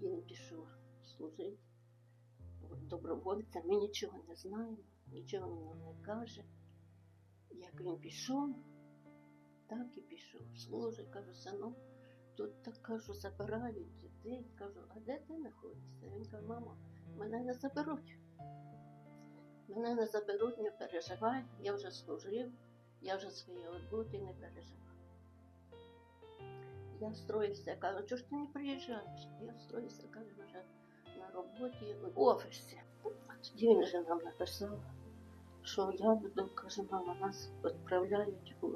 Він пішов служити добровольцем. Ми нічого не знаємо, нічого він нам не каже. Як він пішов, так і пішов. Служить, кажу, синок, тут так кажу, забирають дітей. Кажу, а де ти знаходишся? Він каже, мамо, мене не заберуть. Мене не заберуть, не переживай, я вже служив, я вже своє відбути, не переживай. Я строївся, кажу, чого ж ти не приїжджаєш? Я строївся, кажу, вже на роботі в офісі. А тоді він вже нам написав, що я буду, каже, мама, нас відправляють у,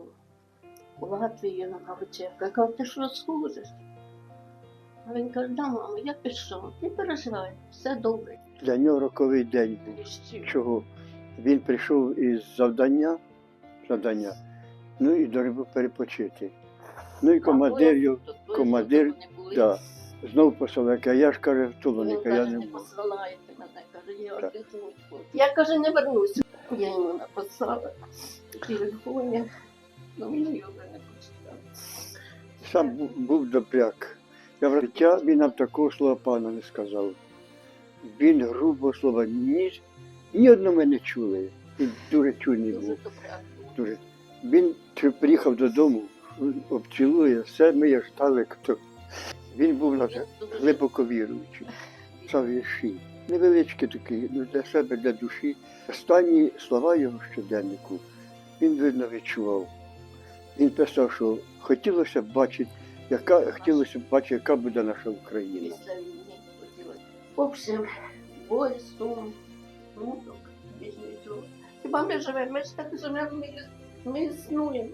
у Латвію на вечірку. Я кажу, ти що служиш? А він каже, да, мама, я пішов, не переживай, все добре. Для нього роковий день був. Чого? Він прийшов із завдання, завдання, ну і дорогу перепочити. Ну і командир його, командир, да, знов посилає, а я ж каже, в Тулоника, я не можу. посилаєте мене, каже, я Так. Я каже, не вернуся. Я йому написала в телефоні, ну він його не почитав. Сам був, був добряк. Я в життя він нам такого слова пана не сказав. Він грубого слова ні, ні одного ми не чули. Він дуже чуйний Дуже був. добре. Дуже. Він приїхав додому, обцілує, все, ми його ждали. Хто. Він був на глибоко віруючий. Писав вірші. Невеличкі такі, ну, для себе, для душі. Останні слова його щоденнику він видно відчував. Він писав, що хотілося б бачити, яка хотілося б бачити, яка буде наша Україна. В общем, боль, сум, смуток, нічого. Хіба ми живемо? Ми ж так живемо, ми, ми існуємо.